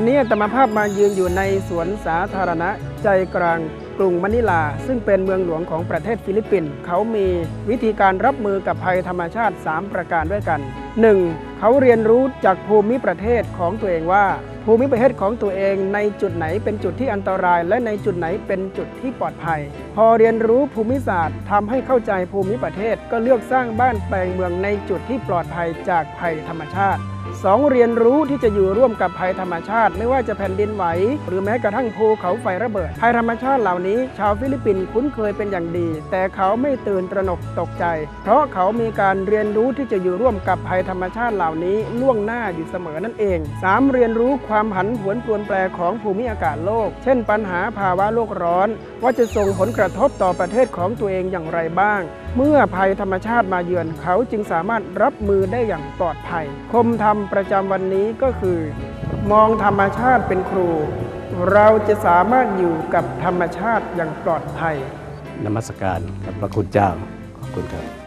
วันนี้อาตมาภาพมายืนอยู่ในสวนสาธารณะใจกลางกรุงมะนิลา ซึ่งเป็นเมืองหลวงของประเทศฟิลิปปินส์เขามีวิธีการรับมือกับภัยธรรมชาติ 3 ประการด้วยกัน 1. เขาเรียนรู้จากภูมิประเทศของตัวเองว่า ภูมิประเทศของตัวเองในจุดไหนเป็นจุดที่อันตราย และในจุดไหนเป็นจุดที่ปลอดภัย พอเรียนรู้ภูมิศาสตร์ทำให้เข้าใจภูมิประเทศ ก็เลือกสร้างบ้านแปลงเมืองในจุดที่ปลอดภัยจากภัยธรรมชาติสองเรียนรู้ที่จะอยู่ร่วมกับภัยธรรมชาติ ไม่ว่าจะแผ่นดินไหว หรือแม้กระทั่งภูเขาไฟระเบิด ภัยธรรมชาติเหล่านี้ชาวฟิลิปปินส์คุ้นเคยเป็นอย่างดี แต่เขาไม่ตื่นตระหนกตกใจ เพราะเขามีการเรียนรู้ที่จะอยู่ร่วมกับภัยธรรมชาติเหล่านี้ล่วงหน้าอยู่เสมอนั่นเอง 3. เรียนรู้ความผันผวนเปลี่ยนแปลของภูมิอากาศโลก เช่น ปัญหาภาวะโลกร้อน ว่าจะส่งผลกระทบต่อประเทศของตัวเองอย่างไรบ้าง เมื่อภัยธรรมชาติมาเยือนเขาจึงสามารถรับมือได้อย่างปลอดภัย คมธรรมประจำวันนี้ก็คือ มองธรรมชาติเป็นครู เราจะสามารถอยู่กับธรรมชาติอย่างปลอดภัยนมัสการกับพระคุณเจ้าขอบคุณครับ